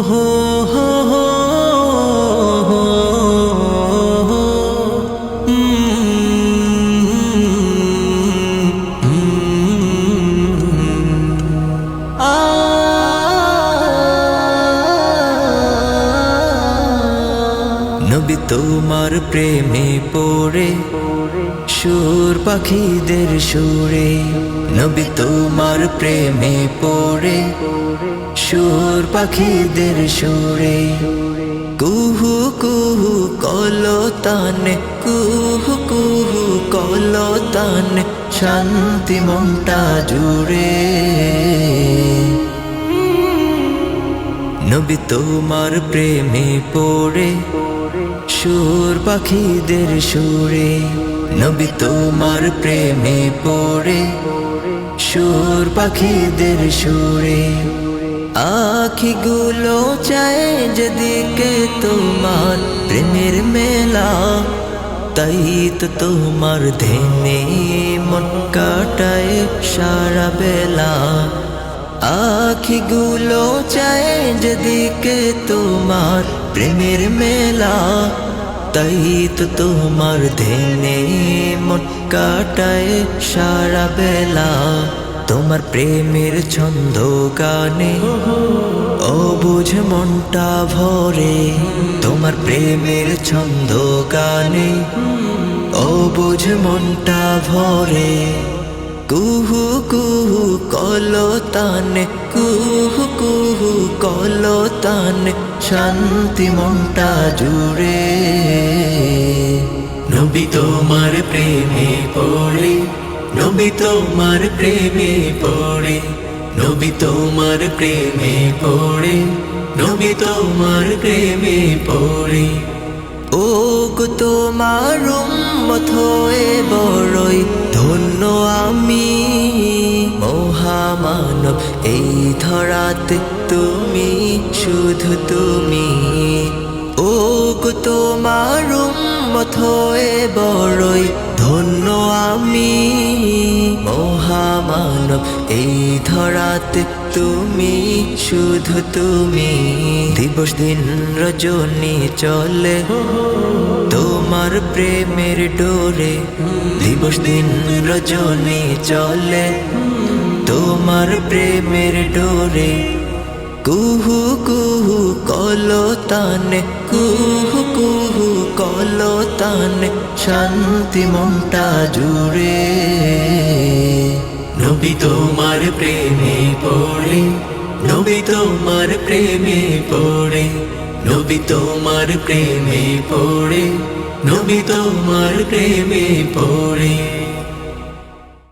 নবী তোমার প্রেমে পড়ে সুর পাখিদের সুরে, নবী তোমার প্রেমে পড়ে। সুর পাখিদের সুরে, কুহু কুহু কলতানে, কুহু কুহু কলতানে, শান্তি মনটা জুড়ে। নবী তোমার প্রেমে পড়ে, সুর পাখিদের সুরে নবী তোমার প্রেমে পড়ে, সুর পাখিদের সুরে। আখিগুলো চায় যেদিকে তোমার প্রেমের মেলা, তাই তো তোমার ধেনে মন কাটায় সারা বেলা। আখিগুলো চায় যেদিকে তোমার প্রেমের মেলা তাই তো তোমার ধেনে মন কাটায় সারা বেলা। তোমার প্রেমের ছন্দ গানে, ও বুঝ মনটা ভরে। তোমার প্রেমের ছন্দ গানে, ও বুঝ মনটা ভরে। কুহু কুহু কলতানে, কুহু কুহু কলতানে, শান্তি মনটা জুড়ে। নবী তোমার প্রেমে পড়ে, নবী তোমার প্রেমে পড়ে, নবী তোমার প্রেমে পড়ে, নবী তোমার প্রেমে পড়ে। ও গো তোমার উম্মত হয়ে বড়ই, ধন্য আমি। মহামানব, এই ধরাতে তুমি, শুধু তুমি। ও গো তোমার বড়ই ধন্য আমি। মহামানব, এই ধরাতে তুমি, শুধু তুমি। দিবস দিন রজনী চলে, তোমার প্রেমের ডোরে। দিবস দিন রজনী চলে তোমার প্রেমের ডোরে কুহু কুহু কলতানে, কুহু কুহু কলতানে শান্তি মনটা জুড়ে। নবী তোমার প্রেমে পড়ে, নবী তোমার প্রেমে পড়ে, নবী তোমার প্রেমে পড়ে, নবী তোমার প্রেমে পড়ে।